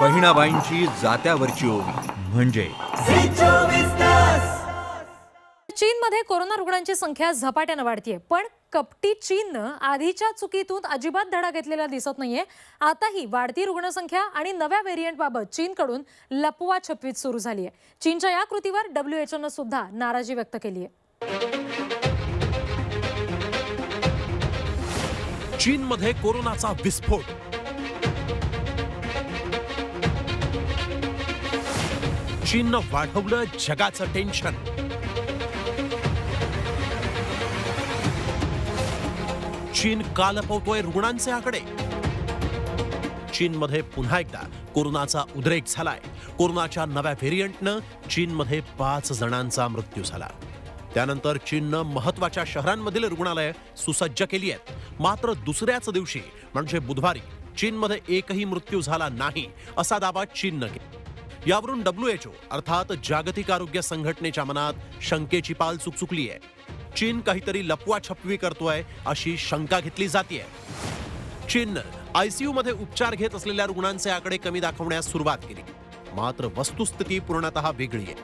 बहिणाबाईंची जात्यावरची ओवी. म्हणजे? चीनमध्ये कोरोना रुग्णांची संख्या झपाट्यानं वाढतीये. पण कपटी चीननं आधीच्या चुकीतून अजिबात धडा घेतलेला दिसत नाहीये. आताही वाढती रुग्णसंख्या आणि नव्या व्हेरियंटबाबत चीनकडून लपवा छपवीत सुरू झाली आहे चीनच्या या कृतीवर डब्ल्यूएचओनं सुद्धा नाराजी व्यक्त केली आहे चीनमध्ये कोरोनाचा विस्फोट. चीननं वाढवलं जगाचं टेन्शन. चीन का लपवतोय रुग्णांचे आकडे. चीनमध्ये पुन्हा एकदा कोरोनाचा उद्रेक झालाय. कोरोनाच्या नव्या व्हेरियंटनं चीनमध्ये पाच जणांचा मृत्यू झाला. त्यानंतर चीननं महत्त्वाच्या शहरांमधील रुग्णालय सुसज्ज केली आहेत. मात्र दुसऱ्याच दिवशी म्हणजे बुधवारी चीनमध्ये एकही मृत्यू झाला नाही असा दावा चीननं केला. यावरून डब्ल्यूएचओ अर्थात जागतिक आरोग्य संघटनेच्या मनात शंकेची पाल चुकचुकली आहे चीन काहीतरी लपवा छपवी करतोय अशी शंका घेतली जाते चीननं आयसीयू मध्ये उपचार घेत असलेल्या रुग्णांचे आकडे कमी दाखवण्यास सुरुवात केली. मात्र वस्तुस्थिती पूर्णतः वेगळी आहे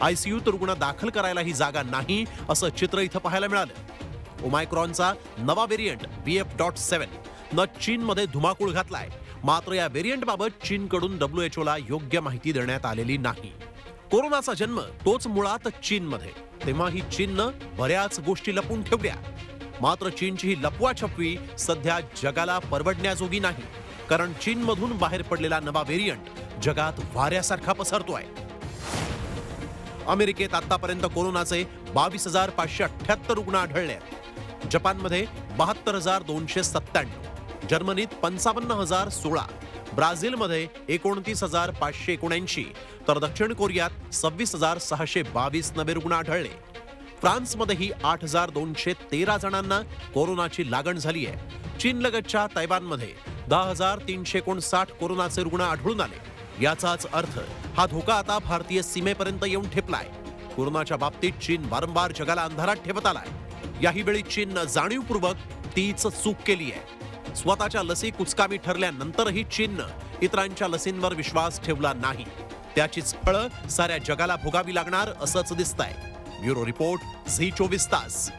आयसीयूत रुग्ण दाखल करायलाही जागा नाही असं चित्र इथं पाहायला मिळालं. ओमायक्रॉनचा नवा variant B F dot seven न चीनमध्ये धुमाकूळ घातलाय. मात्र या व्हेरियंट बाबत चीनकडून डब्ल्यूएचओ ओला योग्य माहिती देण्यात आलेली नाही. कोरोनाचा जन्म तोच मुळात चीनमध्ये. तेव्हाही चीननं बऱ्याच गोष्टी लपून ठेवल्या. मात्र चीनची ही लपवा छपवी सध्या जगाला परवडण्याजोगी नाही. कारण चीनमधून बाहेर पडलेला नवा व्हेरियंट जगात वाऱ्यासारखा पसरतोय. अमेरिकेत आतापर्यंत कोरोनाचे बावीस हजार पाचशे अठ्याहत्तर रुग्ण आढळले आहेत. जपानमध्ये बहात्तर हजार दोनशे सत्त्याण्णव. जर्मनीत पंचावन्न हजार सोळा ब्राझीलमध्ये एकोणतीस हजार पाचशे एकोणऐंशी तर दक्षिण कोरियात सव्वीस हजार सहाशे बावीस नवे रुग्ण आढळले. फ्रान्समध्येही आठ हजार दोनशे तेरा जणांना कोरोनाची लागण झाली आहे. चीनलगतच्या तैवानमध्ये दहा हजार तीनशे एकोणसाठ कोरोनाचे रुग्ण आढळून आले. याचाच अर्थ हा धोका आता भारतीय सीमेपर्यंत येऊन ठेपलाय. कोरोनाच्या बाबतीत चीन वारंवार जगाला अंधारात ठेवत आलाय. याही वेळी चीननं जाणीवपूर्वक तीच चूक केली आहे. स्वतःच्या लसी कुचकामी ठरल्यानंतरही चीननं इतरांच्या लसींवर विश्वास ठेवला नाही. त्याचीच फळं साऱ्या जगाला भोगावी लागणार असंच दिसतंय. ब्युरो रिपोर्ट झी चोवीस तास.